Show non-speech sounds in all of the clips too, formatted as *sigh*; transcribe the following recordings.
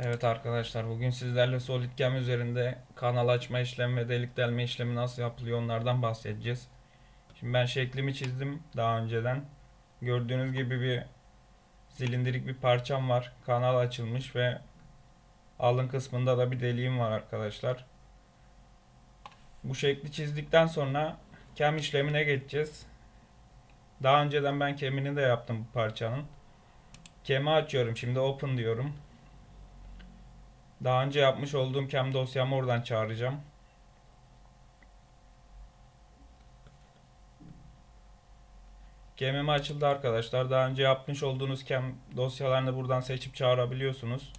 Evet arkadaşlar bugün sizlerle SolidCam üzerinde kanal açma işlemi ve delik delme işlemi nasıl yapılıyor onlardan bahsedeceğiz. Şimdi ben şeklimi çizdim daha önceden. Gördüğünüz gibi bir silindirik bir parçam var. Kanal açılmış ve alın kısmında da bir deliğim var arkadaşlar. Bu şekli çizdikten sonra cam işlemine geçeceğiz. Daha önceden ben kemini de yaptım bu parçanın. Kemi açıyorum şimdi open diyorum. Daha önce yapmış olduğum cam dosyamı oradan çağıracağım. Gemim açıldı arkadaşlar. Daha önce yapmış olduğunuz cam dosyalarını buradan seçip çağırabiliyorsunuz.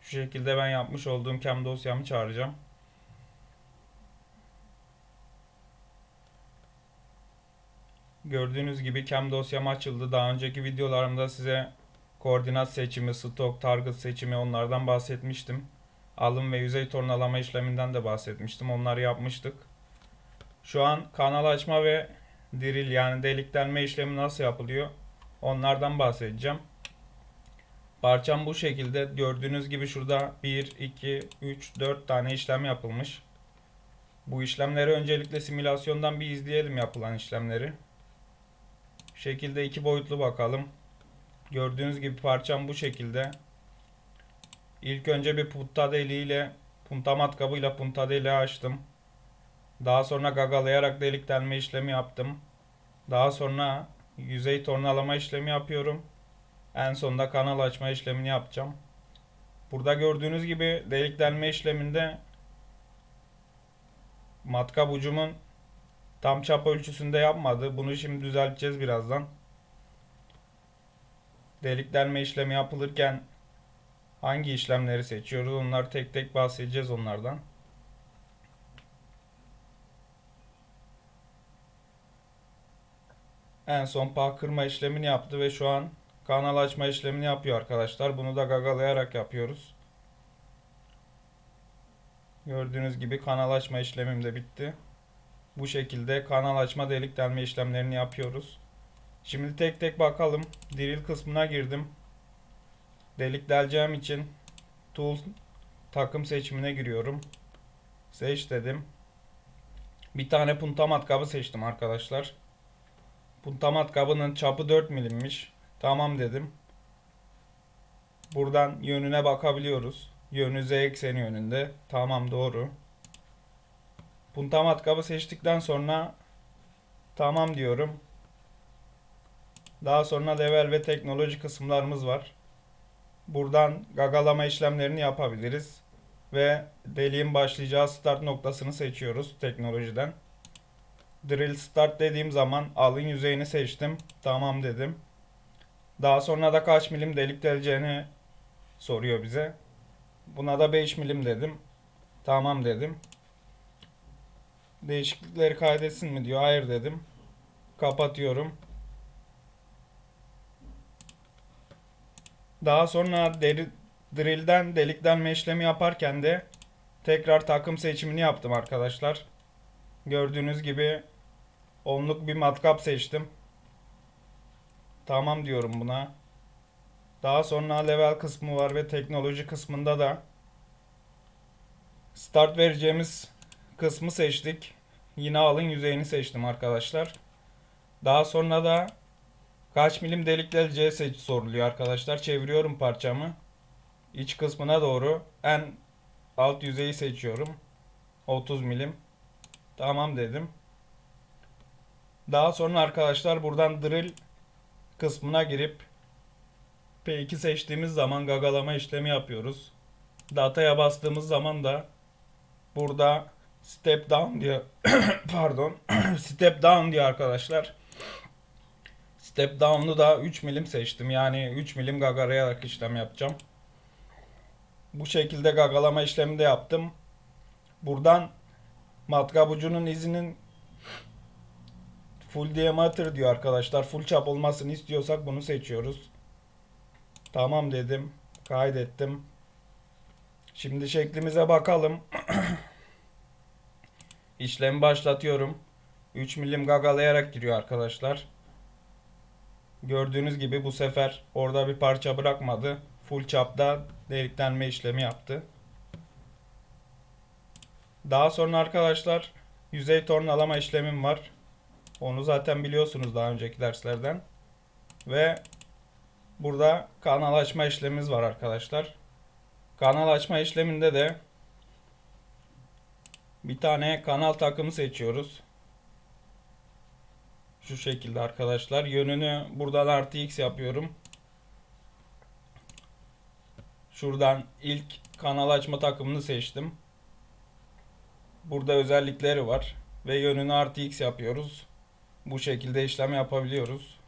Şu şekilde ben yapmış olduğum cam dosyamı çağıracağım. Gördüğünüz gibi cam dosyam açıldı. Daha önceki videolarımda size koordinat seçimi, stok, target seçimi onlardan bahsetmiştim. Alım ve yüzey tornalama işleminden de bahsetmiştim. Onları yapmıştık. Şu an kanal açma ve diril yani delik delme işlemi nasıl yapılıyor? Onlardan bahsedeceğim. Parçam bu şekilde. Gördüğünüz gibi şurada 1, 2, 3, 4 tane işlem yapılmış. Bu işlemleri öncelikle simülasyondan bir izleyelim yapılan işlemleri. Şekilde iki boyutlu bakalım. Gördüğünüz gibi parçam bu şekilde. İlk önce bir punta deliğiyle punta matkabıyla punta deliği açtım. Daha sonra gagalayarak delik delme işlemi yaptım. Daha sonra yüzey tornalama işlemi yapıyorum. En sonunda kanal açma işlemini yapacağım. Burada gördüğünüz gibi delik delme işleminde matkap ucumun tam çap ölçüsünde yapmadı. Bunu şimdi düzelteceğiz birazdan delik delme işlemi yapılırken hangi işlemleri seçiyoruz? Onları tek tek bahsedeceğiz onlardan. En son pah kırma işlemini yaptı ve şu an kanal açma işlemini yapıyor arkadaşlar. Bunu da gagalayarak yapıyoruz. Gördüğünüz gibi kanal açma işlemim de bitti. Bu şekilde kanal açma delik delme işlemlerini yapıyoruz. Şimdi tek tek bakalım. Drill kısmına girdim. Delik deleceğim için tool takım seçimine giriyorum. Seç dedim. Bir tane punta matkabı seçtim arkadaşlar. Punta matkabının çapı 4 milimmiş. Tamam dedim. Buradan yönüne bakabiliyoruz. Yönü z ekseni yönünde. Tamam doğru. Punta matkabı seçtikten sonra tamam diyorum. Daha sonra level ve teknoloji kısımlarımız var. Buradan gagalama işlemlerini yapabiliriz. Ve deliğin başlayacağı start noktasını seçiyoruz teknolojiden. Drill start dediğim zaman alın yüzeyini seçtim. Tamam dedim. Daha sonra da kaç milim delik deleceğini soruyor bize. Buna da 5 milim dedim. Tamam dedim. Değişiklikleri kaydetsin mi diyor. Hayır dedim. Kapatıyorum. Daha sonra deri, drill'den delik delme işlemi yaparken de tekrar takım seçimini yaptım arkadaşlar. Gördüğünüz gibi onluk bir matkap seçtim. Tamam diyorum buna. Daha sonra level kısmı var ve teknoloji kısmında da start vereceğimiz kısmı seçtik. Yine alın yüzeyini seçtim arkadaşlar. Daha sonra da Kaç milim delik deleceği seç soruluyor arkadaşlar. Çeviriyorum parçamı. İç kısmına doğru en alt yüzeyi seçiyorum. 30 milim. Tamam dedim. Daha sonra arkadaşlar buradan drill kısmına girip P2 seçtiğimiz zaman gagalama işlemi yapıyoruz. Dataya bastığımız zaman da burada step down diye *coughs* pardon *coughs* step down diye arkadaşlar Step down'u da 3 milim seçtim. Yani 3 milim gagarayarak işlem yapacağım. Bu şekilde gagalama işlemi de yaptım. Buradan matkap ucunun izinin full diameter diyor arkadaşlar. Full çap olmasını istiyorsak bunu seçiyoruz. Tamam dedim. Kaydettim. Şimdi şeklimize bakalım. *clears throat* İşlemi başlatıyorum. 3 milim gagalayarak giriyor arkadaşlar. Gördüğünüz gibi bu sefer orada bir parça bırakmadı. full çapta deliklenme işlemi yaptı. Daha sonra arkadaşlar yüzey tornalama işlemim var. Onu zaten biliyorsunuz daha önceki derslerden. Ve burada kanal açma işlemimiz var arkadaşlar. Kanal açma işleminde de bir tane kanal takımı seçiyoruz. Şu şekilde arkadaşlar. Yönünü buradan artı x yapıyorum. Şuradan ilk kanal açma takımını seçtim. Burada özellikleri var. Ve yönünü artı x yapıyoruz. Bu şekilde işlem yapabiliyoruz.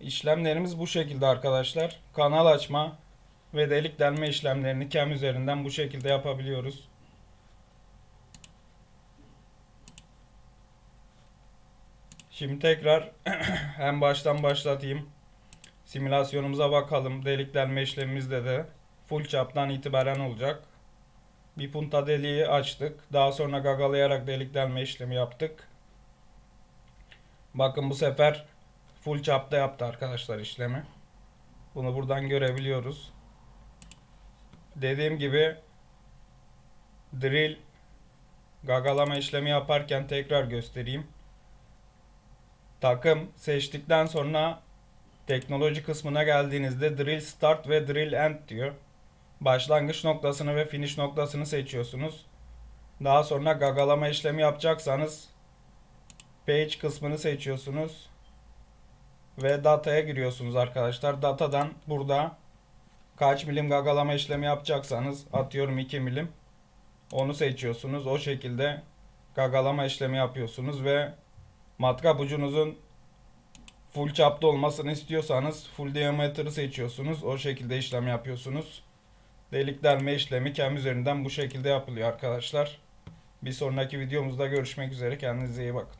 İşlemlerimiz bu şekilde arkadaşlar. Kanal açma ve delik delme işlemlerini CAM üzerinden bu şekilde yapabiliyoruz. Şimdi tekrar *clears throat* hem baştan başlatayım. Simülasyonumuza bakalım. Delik delme işlemimizde de full çaptan itibaren olacak. Bir punta deliği açtık. Daha sonra gagalayarak delik delme işlemi yaptık. Bakın bu sefer full çapta yaptı arkadaşlar işlemi. Bunu buradan görebiliyoruz. Dediğim gibi drill gagalama işlemi yaparken tekrar göstereyim. Takım seçtikten sonra teknoloji kısmına geldiğinizde drill start ve drill end diyor. Başlangıç noktasını ve finish noktasını seçiyorsunuz. Daha sonra gagalama işlemi yapacaksanız page kısmını seçiyorsunuz ve dataya giriyorsunuz arkadaşlar. Datadan burada kaç milim gagalama işlemi yapacaksanız atıyorum 2 milim onu seçiyorsunuz. O şekilde gagalama işlemi yapıyorsunuz ve matkap ucunuzun full çapta olmasını istiyorsanız full diameter'ı seçiyorsunuz. O şekilde işlem yapıyorsunuz. Delik delme işlemi kem üzerinden bu şekilde yapılıyor arkadaşlar. Bir sonraki videomuzda görüşmek üzere. Kendinize iyi bakın.